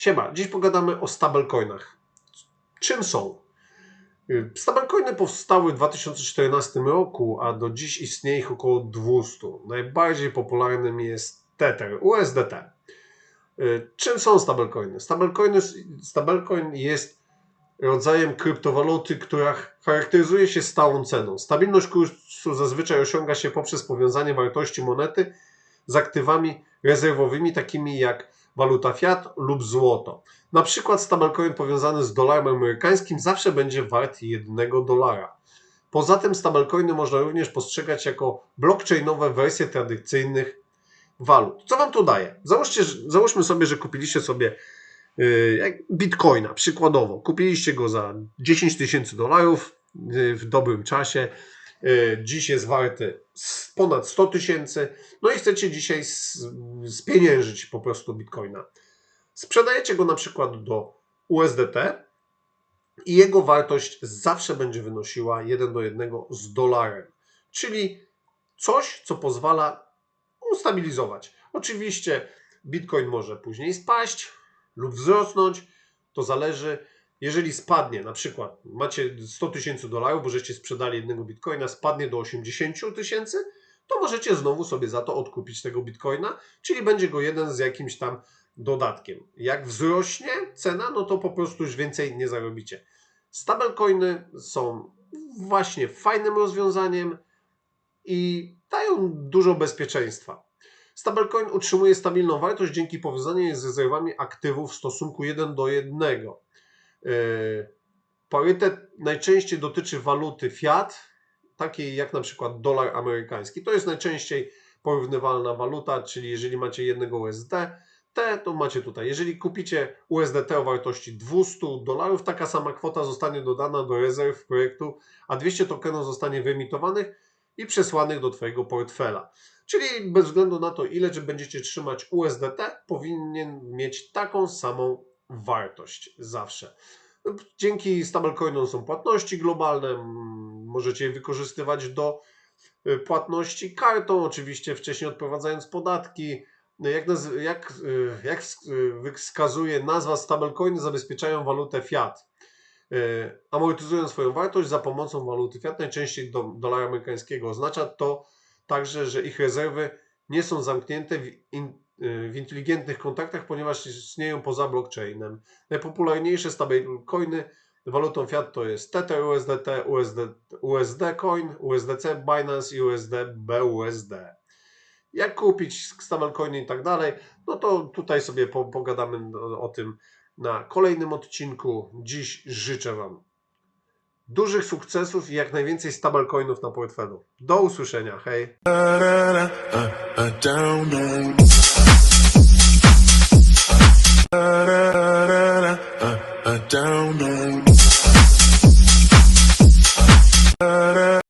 Siema, dziś pogadamy o stablecoinach. Czym są? Y, Stablecoiny powstały w 2014 roku, a do dziś istnieje ich około 200. Najbardziej popularnym jest Tether, USDT. Y, Czym są stablecoiny? Stablecoiny, stablecoin jest rodzajem kryptowaluty, która charakteryzuje się stałą ceną. Stabilność kursu zazwyczaj osiąga się poprzez powiązanie wartości monety z aktywami rezerwowymi, takimi jak waluta fiat lub złoto. Na przykład stablecoin powiązany z dolarem amerykańskim zawsze będzie wart 1 dolara. Poza tym stablecoiny można również postrzegać jako blockchainowe wersje tradycyjnych walut. Co wam to daje? Załóżcie, załóżmy sobie, że kupiliście sobie jak bitcoina, przykładowo. Kupiliście go za 10 tysięcy dolarów yy, w dobrym czasie. Yy, Dziś jest warty ponad 100 tysięcy. No i chcecie dzisiaj spieniężyć po prostu bitcoina. Sprzedajecie go na przykład do USDT i jego wartość zawsze będzie wynosiła 1 do 1 z dolarem. Czyli coś, co pozwala ustabilizować. Oczywiście Bitcoin może później spaść lub wzrosnąć, to zależy. Jeżeli spadnie, na przykład macie 100 tysięcy dolarów, bo żeście sprzedali jednego bitcoina, spadnie do 80 tysięcy, to możecie znowu sobie za to odkupić tego bitcoina, czyli będzie go jeden z jakimś tam dodatkiem. Jak wzrośnie cena, no to po prostu już więcej nie zarobicie. Stablecoiny są właśnie fajnym rozwiązaniem i dają dużo bezpieczeństwa. Stablecoin utrzymuje stabilną wartość dzięki powiązaniu z rezerwami aktywów w stosunku 1 do 1. Yy, Parytet najczęściej dotyczy waluty fiat, takiej jak na przykład dolar amerykański. To jest najczęściej porównywalna waluta, czyli jeżeli macie jednego USD, T, to macie tutaj. Jeżeli kupicie USDT o wartości 200 dolarów, taka sama kwota zostanie dodana do rezerw projektu, a 200 tokenów zostanie wyemitowanych i przesłanych do Twojego portfela. Czyli bez względu na to, ile czy będziecie trzymać USDT, powinien mieć taką samą wartość zawsze. Dzięki stablecoinom są płatności globalne, możecie je wykorzystywać do y, płatności kartą, oczywiście wcześniej odprowadzając podatki. Jak, naz- jak, y, jak y, wskazuje nazwa, stablecoiny zabezpieczają walutę fiat, amortyzują swoją wartość za pomocą waluty fiat, najczęściej do, dolara amerykańskiego. Oznacza to także, że ich rezerwy nie są zamknięte w, w inteligentnych kontaktach, ponieważ istnieją poza blockchainem. Najpopularniejsze stablecoiny walutą fiat to jest Tether USDT, USD, USD Coin, USDC, Binance i USD BUSD. Jak kupić stablecoiny i tak dalej, no to tutaj sobie po, pogadamy o, tym na kolejnym odcinku. Dziś życzę Wam dużych sukcesów i jak najwięcej stablecoinów na portfelu. Do usłyszenia, hej!